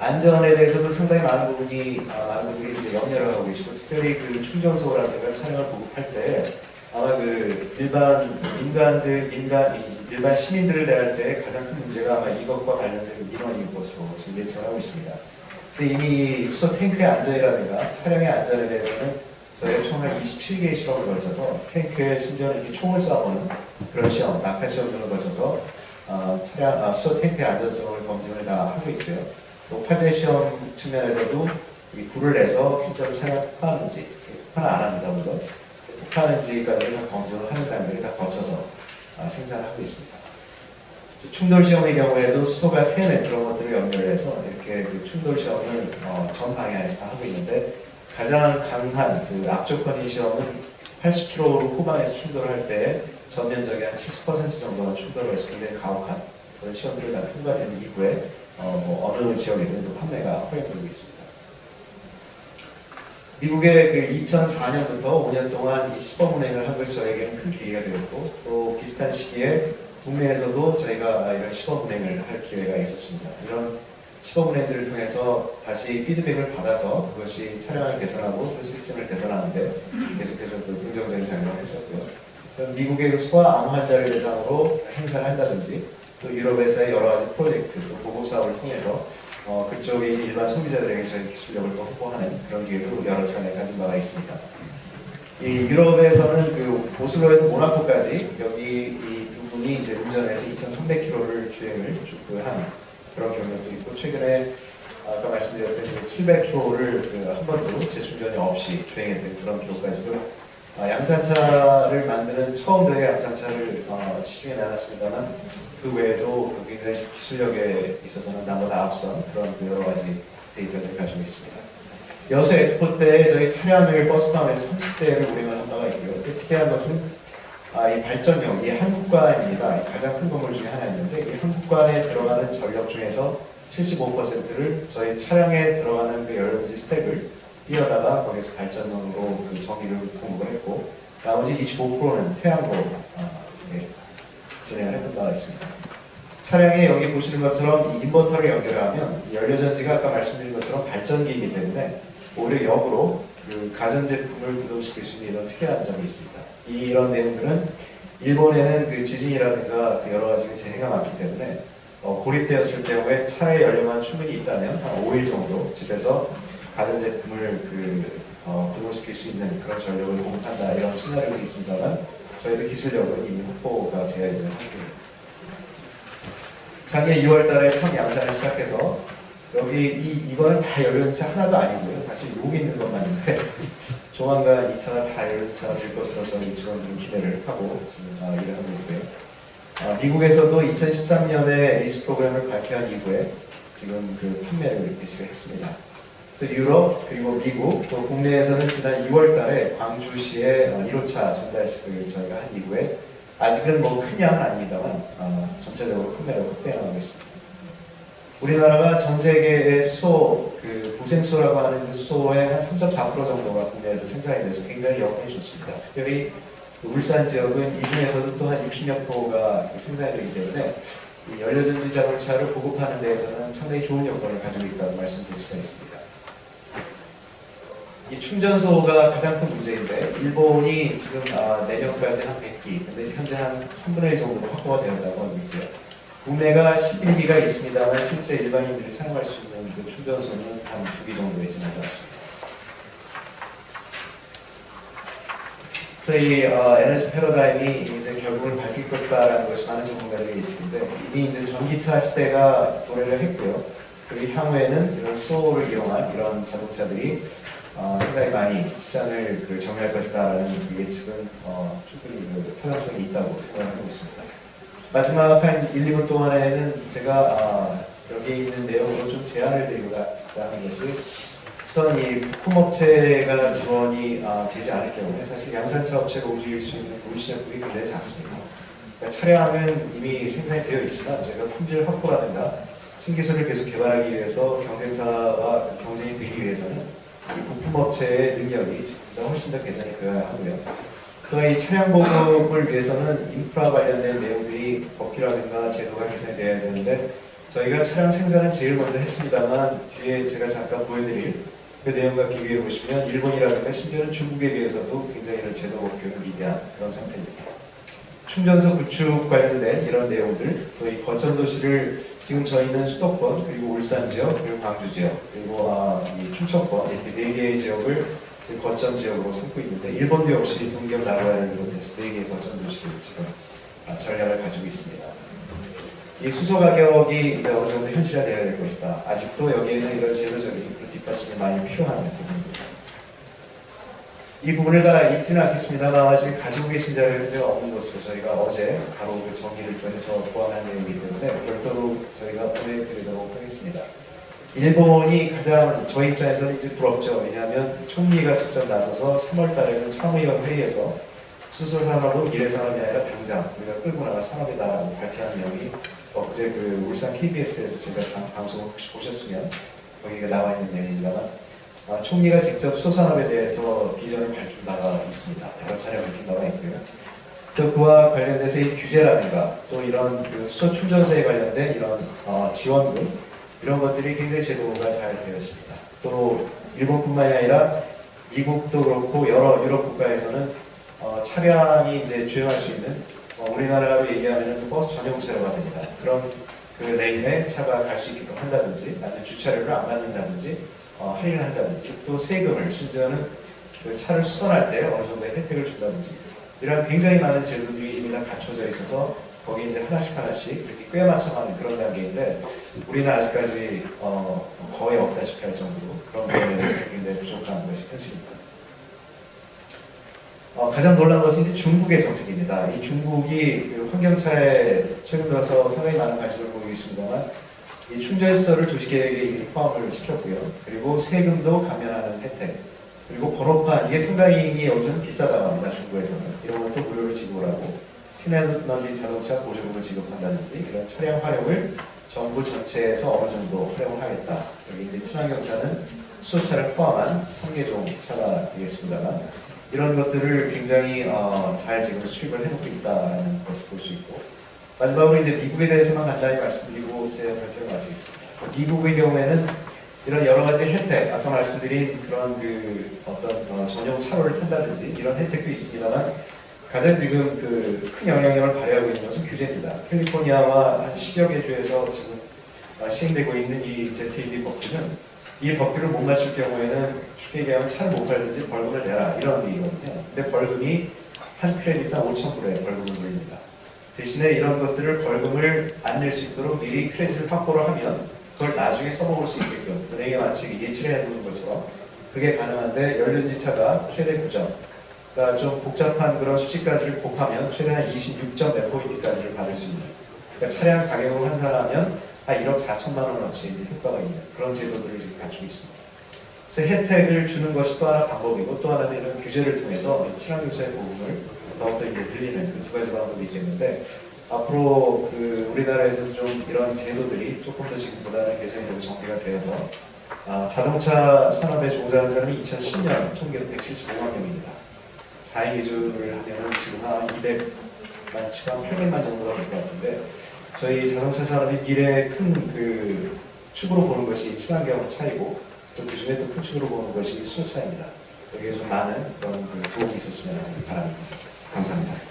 안전에 대해서도 상당히 많은 부분이 아, 많은 분들이 이제 염려를 하고 계시고 특별히 그 충전소라든가 차량을 보급할 때 아마 그 일반 민간들 민간 이 일반 시민들을 대할 때 가장 큰 문제가 아마 이것과 관련된 민원인 것으로 지금 예측을 하고 있습니다. 근데 이미 수소 탱크의 안전이라든가 차량의 안전에 대해서는 저희가 총한 27개의 실험을 거쳐서 탱크에 심지어 이렇게 총을 쏴보는 그런 시험, 낙하 시험 등을 거쳐서 어, 차량 아, 수소 탱크의 안전성을 검증을 다 하고 있고요. 또 화재 시험 측면에서도 이 불을 내서 실제로 차량 폭파하는지 폭파는 안 합니다 물론 폭파하는지까지 다 검증을 하는 단계를 다 거쳐서 아, 생산을 하고 있습니다. 충돌 시험의 경우에도 수소가 새는 그런 것들을 연결을 해서 이렇게 그 충돌 시험을 어, 전 방향에서 하고 있는데 가장 강한 그 압축권인 시험은 80km 후반에서 충돌할 때 전면적인 한70% 정도가 충돌을 해서 굉장히 가혹한 그런 시험들을 다 통과된 이후에 어, 뭐 어느 지역에는 또 판매가 허용되고 있습니다. 미국의 그 2004년부터 5년 동안 이 시범 운행을 한 것이 저에게는 큰 계기가 되었고 또 비슷한 시기에 국내에서도 저희가 이런 시범 운행을 할 기회가 있었습니다. 이런 시범 운행들을 통해서 다시 피드백을 받아서 그것이 차량을 개선하고 또 시스템을 개선하는데 계속해서 그 긍정적인 작용을 했었고요. 미국의 그 소아 암 환자를 대상으로 행사를 한다든지 또 유럽에서의 여러 가지 프로젝트 또 보고 사업을 통해서 어, 그쪽의 일반 소비자들에게 저희 기술력을 또 확보하는 그런 기회도 여러 차례 가진 바가 있습니다. 이 유럽에서는 그 오슬로에서 모나코까지 여기 이 두 분이 이제 운전해서 2,300km를 주행을 쭉한 그런 경력도 있고 최근에 아까 말씀드렸던 700km를 그 한 번도 재충전이 없이 주행했던 그런 기록까지도 아, 양산차를 만드는 처음들의 양산차를 어, 시중에 내놨습니다만 그 외에도 그 굉장히 기술력에 있어서는 나보다 앞선 그런 그 여러 가지 데이터를 가지고 있습니다. 여수 엑스포 때 저희 차량을 버스 포함해서 30대를 운행을 한 바가 있고요. 또 특이한 것은 아, 이 발전용, 이 한국관입니다. 이 가장 큰 건물 중에 하나였는데 이 한국관에 들어가는 전력 중에서 75%를 저희 차량에 들어가는 그 여러 가지 스택을 띄어다가 거기서 발전용으로 그 전기를 공급을 했고 나머지 25%는 태양으로 아, 이렇게 진행을 했던 바가 있습니다. 차량에 여기 보시는 것처럼 이 인버터를 연결하면 이 연료전지가 아까 말씀드린 것처럼 발전기이기 때문에 오히려 역으로 그 가전제품을 구동시킬 수 있는 이런 특이한 점이 있습니다. 이런 내용들은 일본에는 그 지진이라든가 그 여러 가지 그 재해가 많기 때문에 어, 고립되었을 경우에 차의 연료만 충분히 있다면 한 5일 정도 집에서 가전제품을 그 어, 구동시킬 수 있는 그런 전력을 공급한다 이런 시나리오가 있습니다만 저희도 기술력은 이미 확보가 되어 있는 상태입니다. 작년 2월 달에 처음 양산을 시작해서 여기 이, 이거는 다 연료차 하나도 아니고요. 사실 여기 있는 것만인데 조만간 이 차가 다 연료차가 될 것으로 지금 좀 기대를 하고 지금 아, 일을 하고 있고요. 아, 미국에서도 2013년에 리스 프로그램을 발표한 이후에 지금 그 판매를 이렇게 시작했습니다. 그래서 유럽 그리고 미국 또 국내에서는 지난 2월 달에 광주시에 1호차 전달식을 저희가 한 이후에 아직은 뭐 큰 양은 아닙니다만 어, 전체적으로 판매를 확대해 나가고 있습니다. 우리나라가 전 세계의 수소, 그 부생수라고 하는 그 수소의 한 3.4% 정도가 국내에서 생산이 돼서 굉장히 여건이 좋습니다. 특별히 그 울산 지역은 이 중에서도 또 한 60여 프로가 생산이 되기 때문에 이 연료전지 자동차를 보급하는 데에서는 상당히 좋은 여건을 가지고 있다고 말씀드릴 수가 있습니다. 이 충전소가 가장 큰 문제인데 일본이 지금 아, 내년까지 한 100기, 근데 현재 한 3분의 1 정도로 확보가 되었다고 있고요. 국내가 11기가 있습니다만 실제 일반인들이 사용할 수 있는 그 충전소는 한 2기 정도에 지나것 같습니다. 그래서 이 어, 에너지 패러다임이 이제 결국은 바뀔 것이다라는 것이 많은 전문가들이 계시는데 이미 이제 전기차 시대가 도래를 했고요. 그리고 향후에는 이런 수소를 이용한 이런 자동차들이 어, 상당히 많이 시장을 그 점유할 것이다라는 그 예측은 어, 충분히 그 타당성이 있다고 생각하고 있습니다. 마지막 한 1, 2분 동안에는 제가 아, 여기 있는 내용으로 좀 제안을 드리고자 하는 것이 우선 이 부품업체가 지원이 아, 되지 않을 경우에 사실 양산차 업체가 움직일 수 있는 우리시장폭이 굉장히 작습니다. 그러니까 차량은 이미 생산이 되어 있지만 저희가 품질 확보라든가 신기술을 계속 개발하기 위해서 경쟁사와 경쟁이 되기 위해서는 이 부품업체의 능력이 훨씬 더 개선이 되어야 하고요. 이 차량 보급을 위해서는 인프라 관련된 내용들이 법규라든가 제도가 개선이 되어야 되는데 저희가 차량 생산은 제일 먼저 했습니다만 뒤에 제가 잠깐 보여드릴 그 내용과 비교해 보시면 일본이라든가 심지어는 중국에 비해서도 굉장히 이런 제도 법규를 위대한 그런 상태입니다. 충전소 구축 관련된 이런 내용들, 또 이 거점 도시를 지금 저희는 수도권 그리고 울산 지역 그리고 광주 지역 그리고 아, 이 충청권 이렇게 네 개의 지역을 거점 지역으로 삼고 있는데 일본도 역시 동경 나라를 비롯해서 네 개의 거점 도시를 지금 아, 전략을 가지고 있습니다. 이 수소 가격이 어느 정도 현실화되어야 될 것이다. 아직도 여기에는 이런 제도적인 그 뒷받침이 많이 필요한 부분입니다. 이 부분을 다 읽지는 않겠습니다만 아직 가지고 계신 자료가 없는 것으로 저희가 어제 바로 그 정리를 또 해서 보완한 내용이기 때문에 별도로 저희가 보내드리도록 하겠습니다. 일본이 가장 저희 입장에서는 이제 부럽죠. 왜냐하면 총리가 직접 나서서 3월 달에는 참의원 회의에서 수소 산업은 미래 산업이 아니라 당장 우리가 끌고 나갈 산업이다라고 발표한 내용이 어제 그 울산 KBS에서 제가 방- 방송 혹시 보셨으면 거기가 나와 있는 내용입니다만 아, 총리가 직접 수산업에 대해서 비전을 밝힌 바가 있습니다. 여러 차례 밝힌 바가 있고요. 또 그와 관련돼서 이 규제라든가 또 이런 그 수소 충전소에 관련된 이런 어, 지원금 이런 것들이 굉장히 제도가 잘 되어 있습니다. 또 일본뿐만이 아니라 미국도 그렇고 여러 유럽 국가에서는 어, 차량이 이제 주행할 수 있는 어, 우리나라로 얘기하면 버스 전용차로가 됩니다. 그런 그 레인에 차가 갈 수 있게끔 한다든지 아니면 주차료를 안 받는다든지 어, 할인을 한다든지 또 세금을 심지어는 그 차를 수선할 때 어느 정도의 혜택을 준다든지 이런 굉장히 많은 제도들이 이미 다 갖춰져 있어서 거기 이제 하나씩 하나씩 이렇게 꽤 맞춰가는 그런 단계인데 우리는 아직까지 어, 거의 없다시피 할 정도로 그런 부분에 대해서 굉장히 부족한 것이 현실입니다. 어, 가장 놀란 것은 이제 중국의 정책입니다. 이 중국이 그 환경차에 최근 들어서 상당히 많은 관심을 보이고 있습니다만 이 충전시설을 도시계획에 이미 포함을 시켰고요. 그리고 세금도 감면하는 혜택. 그리고 번호판 이게 상당히 요즘 비싸다고 합니다. 중국에서는 이런 것도 무료로 지급을 하고 신에너지 자동차 보조금을 지급한다든지 이런 차량 활용을 정부 전체에서 어느 정도 활용을 하겠다. 여기 이제 친환경차는 수소차를 포함한 3개종 차가 되겠습니다만 이런 것들을 굉장히 어, 잘 지금 수입을 해놓고 있다는 것을 볼 수 있고 마지막으로 이제 미국에 대해서만 간단히 말씀드리고 제 발표를 마치겠습니다. 미국의 경우에는 이런 여러 가지 혜택, 아까 말씀드린 그런 그 어떤 어, 전용 차로를 탄다든지 이런 혜택도 있습니다만 가장 지금 그 큰 영향력을 발휘하고 있는 것은 규제입니다. 캘리포니아와 한 10여 개 주에서 지금 어, 시행되고 있는 이 ZEV 법규는 이 법규를 못 맞출 경우에는 쉽게 얘기하면 차를 못 팔든지 벌금을 내라 이런 얘기거든요. 근데 벌금이 한 크레딧당 5,000불의 벌금을 물립니다. 대신에 이런 것들을 벌금을 안 낼 수 있도록 미리 크레딧을 확보를 하면 그걸 나중에 써먹을 수 있게끔 은행에 마치 예치를 해두는 것처럼 그게 가능한데 연료지차가 최대 구점 그러니까 좀 복잡한 그런 수치까지를 곱하면 최대 한 26점 몇 포인트까지를 받을 수 있는 그러니까 차량 가격을 환산하면 한 1억 4천만 원어치 효과가 있는 그런 제도들을 갖추고 있습니다. 그래서 혜택을 주는 것이 또 하나 방법이고 또 하나는 이런 규제를 통해서 이 친환경차의 보험을 더욱더 이제 늘리는 그 두 가지 방법이 있겠는데 앞으로 그 우리나라에서 좀 이런 제도들이 조금 더 지금보다는 개선이 되고 정비가 되어서 아, 자동차 산업에 종사하는 사람이 2010년 통계로 175만 명입니다. 4인 기준을 하면 지금 한 200만 치가 800만 정도가 될 것 같은데 저희 자동차 산업이 미래의 큰 그 축으로 보는 것이 친환경 차이고 또 그중에 또큰 축으로 보는 것이 수소차입니다. 여기에 좀 많은 그런 그 도움이 있었으면 바랍니다. 감사합니다.